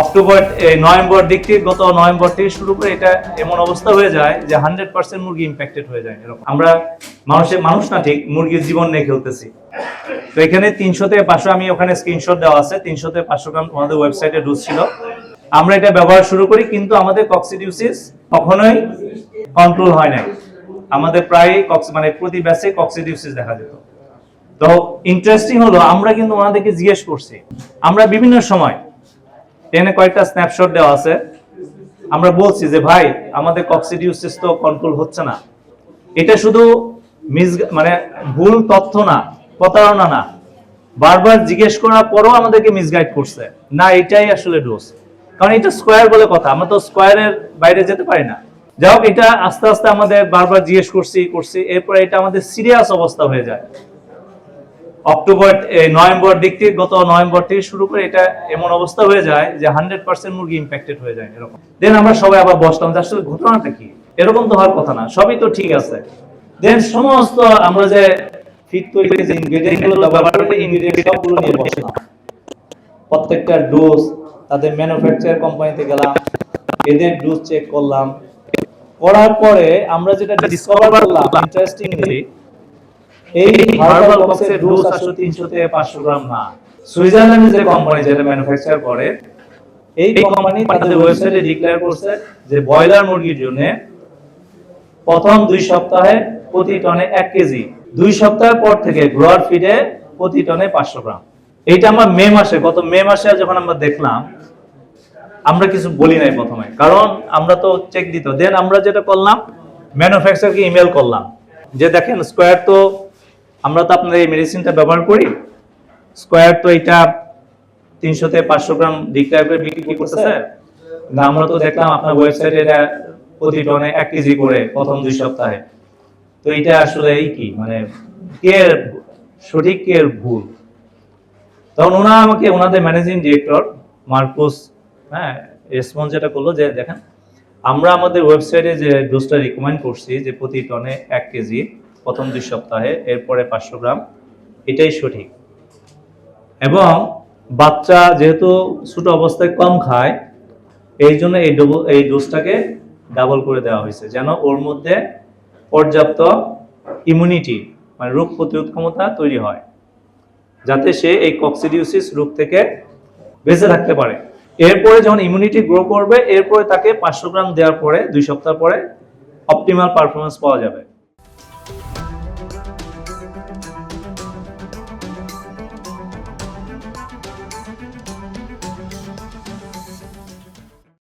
October November দিক থেকে গত নভেম্বর থেকে শুরু করে এটা এমন অবস্থা হয়ে যায় যে হান্ড্রেড পার্সেন্ট মুরগি ইম্প্যাক্টেড হয়ে যায়। এরকম। আমরা মানুষের মানুষ না ঠিক, মুরগির জীবন নিয়ে খেলতেছি। তো এখানে তিনশো থেকে পাঁচশো, আমি ওখানে স্ক্রিনশট দেওয়া আছে, তিনশো থেকে পাঁচশো গ্রাম আমাদের ওয়েবসাইটে ডোজ ছিল। আমরা এটা ব্যবহার শুরু করি, কিন্তু আমাদের কক্সিডিউসিস কখনোই কন্ট্রোল হয় নাই। আমাদের প্রায় কক্স মানে প্রতি ব্যাচে কক্সিডিউসিস দেখা যেত। তো ইন্টারেস্টিং হলো, আমরা কিন্তু ওনাদেরকে জিজ্ঞেস করছি। আমরা বিভিন্ন সময় এখানে কয়েকটা স্ন্যাপশট দেওয়া আছে। আমরা বলছি যে, ভাই, আমাদের কক্সিডিউসিস তো কন্ট্রোল হচ্ছে না। এটা শুধু মিস মানে ভুল তথ্য না, প্রতারণা না। বারবার জিজ্ঞেস করার পরও আমাদেরকে মিসগাইড করছে। না, এটাই আসলে ডোজ কারণ এটা স্কোয়ার বলে কথা, আমরা তো স্কোয়ারের বাইরে যেতে পারি না। যাই হোক, এটা আস্তে আস্তে আমাদের বারবার জিজ্ঞেস করছি করছি, এরপরে এটা আমাদের সিরিয়াস অবস্থা হয়ে যায়। অক্টোবর নভেম্বর দিক থেকে, গত নভেম্বর থেকে শুরু করে এটা এমন অবস্থা হয়ে যায় যে হান্ড্রেড পার্সেন্ট মুরগি ইম্প্যাক্টেড হয়ে যায় এরকম। দেন আমরা সবাই আবার বসলাম যে আসলে ঘটনাটা কি? এরকম তো হওয়ার কথা না, সবই তো ঠিক আছে। দেন সমস্ত আমরা যে ফিট তৈরি করে, যে ব্যবহার করে সবগুলো নিয়ে বসলাম। প্রত্যেকটা ডোজ তাদের ম্যানুফ্যাকচার কোম্পানিতে গেলাম, এদের ডোজ চেক করলাম। করার পরে আমরা যেটা ডিসকভার করলাম ইন্টারেস্টিংলি এই হার্বাল বক্সের ডোজ আসলে 300 থেকে 500 গ্রাম না। সুইজারল্যান্ডে যে কোম্পানি যেটা ম্যানুফ্যাকচার করে এই কোম্পানি তাদের ওয়েবসাইটে ডিক্লেয়ার করছে যে ব্রয়লার মুরগির জন্য প্রথম দুই সপ্তাহে প্রতি টনে এক কেজি দুই সপ্তাহ পর থেকে গ্রোয়ার ফিডে প্রতি টনে পাঁচশো গ্রাম। এইটা আমরা মে মাসে গত মে মাসে যখন আমরা দেখলাম আমরা কিছু বলি নাই প্রথমে কারণ আমরা তো চেক দিত। দেন আমরা যেটা করলাম ম্যানুফ্যাকচারকে ইমেল করলাম যে দেখেন স্কোয়ার তো আমরা তো আপনার এই মেডিসিনটা ব্যবহার করি। স্কোয়ার তো এটা তিনশো থেকে পাঁচশো গ্রাম ডিক্লেয়ার করে বিক্রি করতেছে। না আমরা তো দেখলাম আপনার ওয়েবসাইটে এটা প্রতি টনে এক কেজি করে প্রথম দুই সপ্তাহে। তো এটা আসলে এই কি? মানে কে সঠিক কে ভুল? তখন ওনা আমাকে ওনাদের ম্যানেজিং ডিরেক্টর মার্কুস হ্যাঁ রেসপন্স যেটা করল যে দেখেন আমরা আমাদের ওয়েবসাইটে যে ডোজটা রিকমেন্ড করছি যে প্রতি টনে এক কেজি প্রথম দুই সপ্তাহে, এরপরে পাঁচশো গ্রাম। এটাই সঠিক। এবং বাচ্চা যেহেতু ছোট অবস্থায় কম খায়, এই জন্য এই ডবল এই ডোজটাকে ডাবল করে দেওয়া হয়েছে, যেন ওর মধ্যে পর্যাপ্ত ইমিউনিটি মানে রোগ প্রতিরোধ ক্ষমতা তৈরি হয়, যাতে সে এই কক্সিডিউসিস রোগ থেকে বেঁচে থাকতে পারে। এরপরে যখন ইমিউনিটি গ্রো করবে, এরপরে তাকে পাঁচশো গ্রাম দেওয়ার পরে, দুই সপ্তাহ পরে অপটিমাল পারফরমেন্স পাওয়া যাবে।